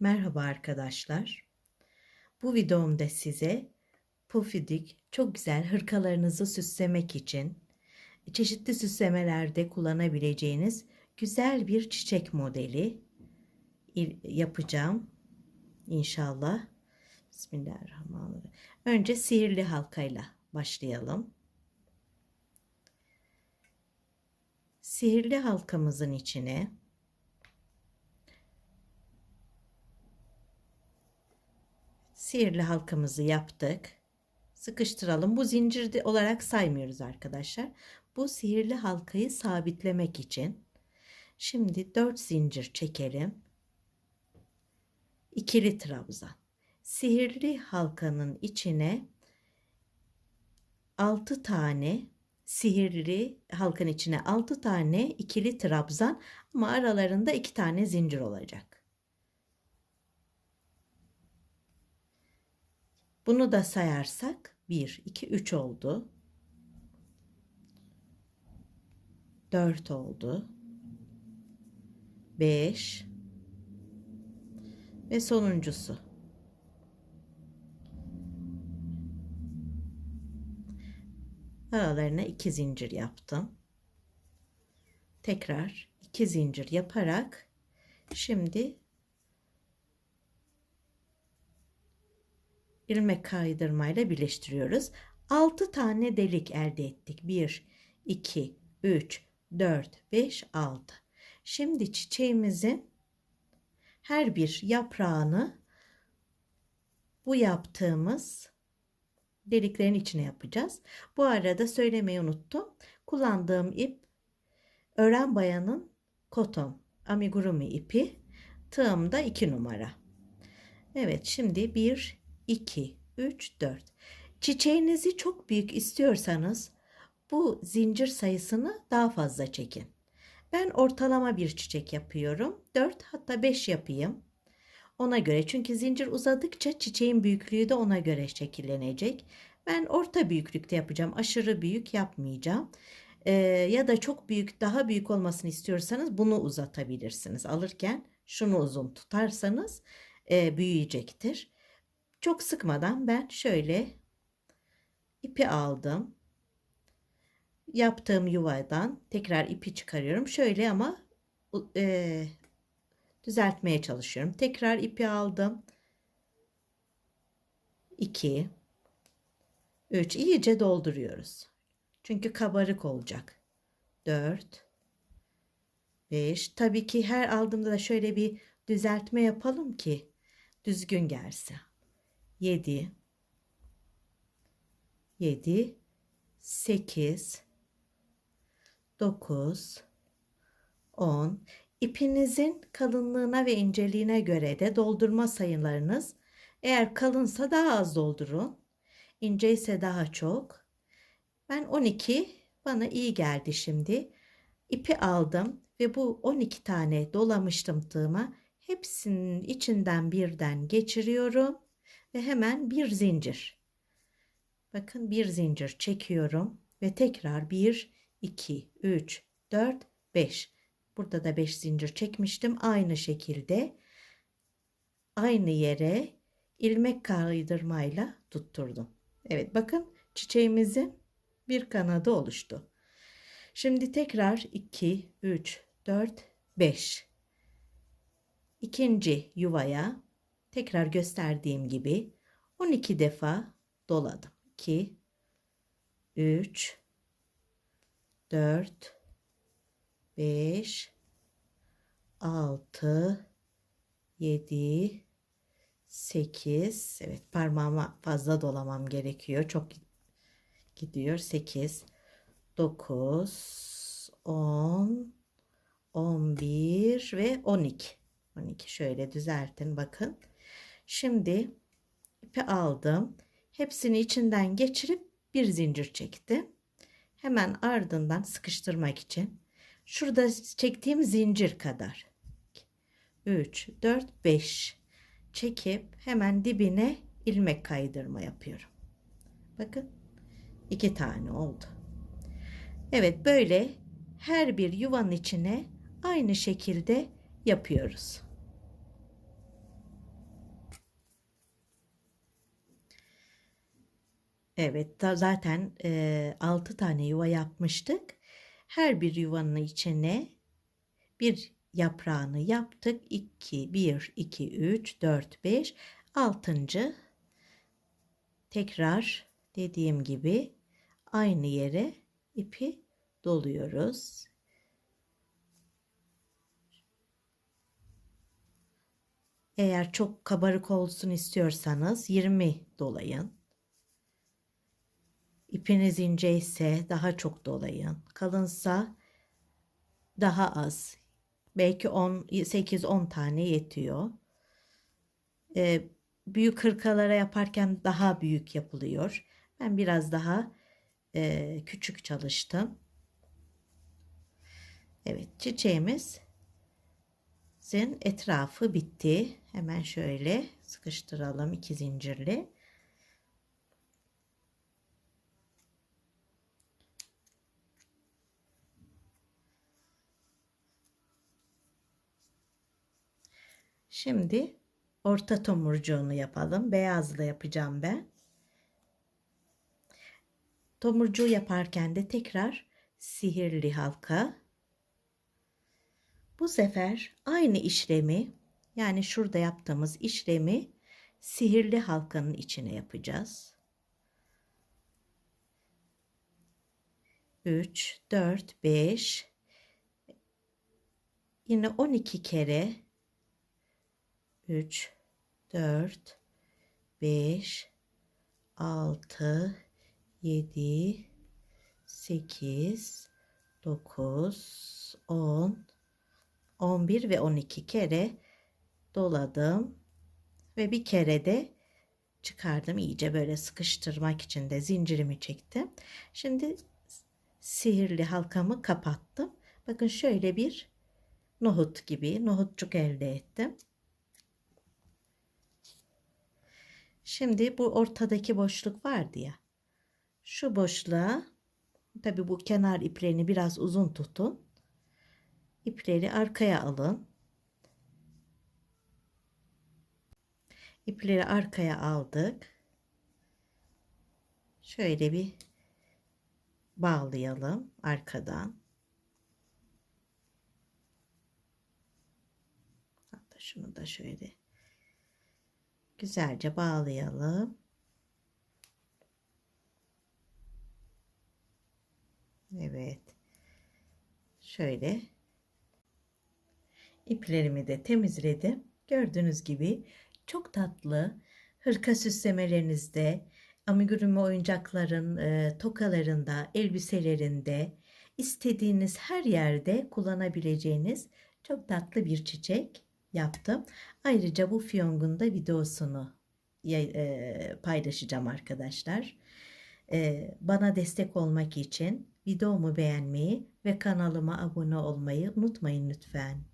Merhaba arkadaşlar. Bu videomda size pufidik çok güzel hırkalarınızı süslemek için çeşitli süslemelerde kullanabileceğiniz güzel bir çiçek modeli yapacağım inşallah. Bismillahirrahmanirrahim. Önce sihirli halkayla başlayalım. Sihirli halkamızın içine sihirli halkamızı yaptık. Sıkıştıralım. Bu zincir olarak saymıyoruz arkadaşlar. Bu sihirli halkayı sabitlemek için. Şimdi 4 zincir çekelim. İkili trabzan. Sihirli halkanın içine 6 tane sihirli halkanın içine 6 tane ikili trabzan ama aralarında 2 tane zincir olacak. Bunu da sayarsak 1, 2, 3 oldu. 4 oldu. 5 ve sonuncusu. Aralarına 2 zincir yaptım. Tekrar 2 zincir yaparak şimdi ilmek kaydırmayla birleştiriyoruz. 6 tane delik elde ettik. 1, 2, 3, 4, 5, 6. Şimdi çiçeğimizin her bir yaprağını bu yaptığımız deliklerin içine yapacağız. Bu arada söylemeyi unuttum. Kullandığım ip Ören Bayan'ın koton amigurumi ipi. Tığım da 2 numara. Evet şimdi 1, 2, 3, 4. Çiçeğinizi çok büyük istiyorsanız bu zincir sayısını daha fazla çekin. Ben ortalama bir çiçek yapıyorum. 4 hatta 5 yapayım. Ona göre çünkü zincir uzadıkça çiçeğin büyüklüğü de ona göre şekillenecek. Ben orta büyüklükte yapacağım. Aşırı büyük yapmayacağım. Ee, ya da çok büyük, daha büyük olmasını istiyorsanız bunu uzatabilirsiniz. Alırken şunu uzun tutarsanız e, büyüyecektir. Çok sıkmadan ben şöyle ipi aldım. Yaptığım yuvadan tekrar ipi çıkarıyorum. Şöyle ama e, düzeltmeye çalışıyorum. Tekrar ipi aldım. 2 3 iyice dolduruyoruz. Çünkü kabarık olacak. 4 5 tabii ki her aldığımda da şöyle bir düzeltme yapalım ki düzgün gelsin. 7 7 8 9 10 İpinizin kalınlığına ve inceliğine göre de doldurma sayılarınız eğer kalınsa daha az doldurun. ince ise daha çok. Ben 12 bana iyi geldi şimdi. İpi aldım ve bu 12 tane dolamıştım tığıma. Hepsinin içinden birden geçiriyorum ve hemen bir zincir. Bakın bir zincir çekiyorum ve tekrar 1, 2, 3, 4, 5. Burada da 5 zincir çekmiştim. Aynı şekilde aynı yere ilmek kaydırmayla tutturdum. Evet bakın çiçeğimizin bir kanadı oluştu. Şimdi tekrar 2, 3, 4, 5. İkinci yuvaya tekrar gösterdiğim gibi 12 defa doladım. 2, 3, 4, 5, 6, 7, 8. Evet parmağıma fazla dolamam gerekiyor. Çok gidiyor. 8, 9, 10, 11 ve 12. 12 şöyle düzeltin bakın. Şimdi ipi aldım. Hepsini içinden geçirip bir zincir çektim. Hemen ardından sıkıştırmak için şurada çektiğim zincir kadar 3 4 5 çekip hemen dibine ilmek kaydırma yapıyorum. Bakın iki tane oldu. Evet böyle her bir yuvanın içine aynı şekilde yapıyoruz. Evet, zaten e, 6 tane yuva yapmıştık. Her bir yuvanın içine bir yaprağını yaptık. 2, 1, 2, 3, 4, 5, 6. Tekrar dediğim gibi aynı yere ipi doluyoruz. Eğer çok kabarık olsun istiyorsanız 20 dolayın. İpiniz ince ise daha çok dolayın. Kalınsa daha az. Belki 10 8-10 tane yetiyor. Ee, büyük hırkalara yaparken daha büyük yapılıyor. Ben biraz daha e, küçük çalıştım. Evet çiçeğimiz zin etrafı bitti. Hemen şöyle sıkıştıralım iki zincirli. Şimdi orta tomurcuğunu yapalım. Beyazla yapacağım ben. Tomurcuğu yaparken de tekrar sihirli halka. Bu sefer aynı işlemi yani şurada yaptığımız işlemi sihirli halkanın içine yapacağız. 3, 4, 5 yine 12 kere 3, 4, 5, 6, 7, 8, 9, 10, 11 ve 12 kere doladım. Ve bir kere de çıkardım. iyice böyle sıkıştırmak için de zincirimi çektim. Şimdi sihirli halkamı kapattım. Bakın şöyle bir nohut gibi nohutçuk elde ettim. Şimdi bu ortadaki boşluk vardı ya. Şu boşluğa tabi bu kenar iplerini biraz uzun tutun. İpleri arkaya alın. İpleri arkaya aldık. Şöyle bir bağlayalım arkadan. Hatta şunu da şöyle güzelce bağlayalım. Evet. Şöyle iplerimi de temizledim. Gördüğünüz gibi çok tatlı hırka süslemelerinizde, amigurumi oyuncakların e, tokalarında, elbiselerinde, istediğiniz her yerde kullanabileceğiniz çok tatlı bir çiçek yaptım. Ayrıca bu fiyongun da videosunu e, paylaşacağım arkadaşlar. E, bana destek olmak için videomu beğenmeyi ve kanalıma abone olmayı unutmayın lütfen.